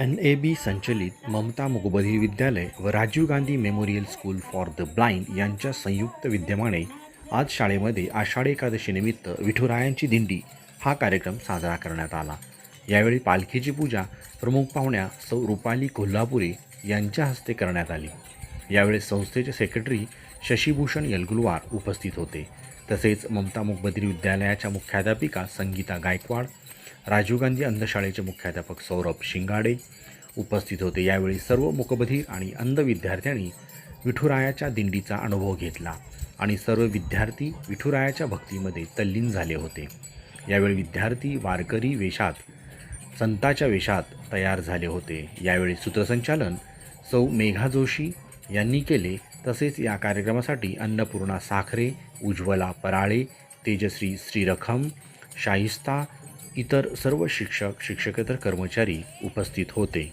N A B संचलित ममता मुकबधीर विद्यालय व Rajiv Gandhi memorial school for the blind यांच्या संयुक्त विद्यमाने आज शाळेमध्ये आषाढी एकादशीनिमित्त विठुरायांची दिंडी हा कार्यक्रम साजरा करण्यात आला. यावेळी पालखीची पूजा प्रमुख पाहुण्या सौ रुपाली कोल्हापुरे यांच्या हस्ते करण्यात आली. यावेळी संस्थेचे सेक्रेटरी शशीभूषण यलगुलवार उपस्थित होते. तसेच ममता मुखबद्री विद्यालयाच्या मुख्याध्यापिका संगीता गायकवाड राजीव गांधी अंधशाळेचे मुख्याध्यापक सौरभ शिंगाडे उपस्थित होते. यावेळी सर्व मुकबधीर आणि अंध विद्यार्थ्यांनी विठुरायाच्या दिंडीचा अनुभव घेतला आणि सर्व विद्यार्थी विठुरायाच्या भक्तीमध्ये तल्लीन झाले होते. यावेळी विद्यार्थी वारकरी वेशात संताच्या वेशात तयार झाले होते. यावेळी सूत्रसंचालन सौ मेघा जोशी यांनी केले. तसेच या कार्यक्रमासाठी अन्नपूर्णा साखरे उज्ज्वला पराळे तेजश्री श्रीरखम शाहिस्ता इतर सर्व शिक्षक शिक्षकेतर कर्मचारी उपस्थित होते.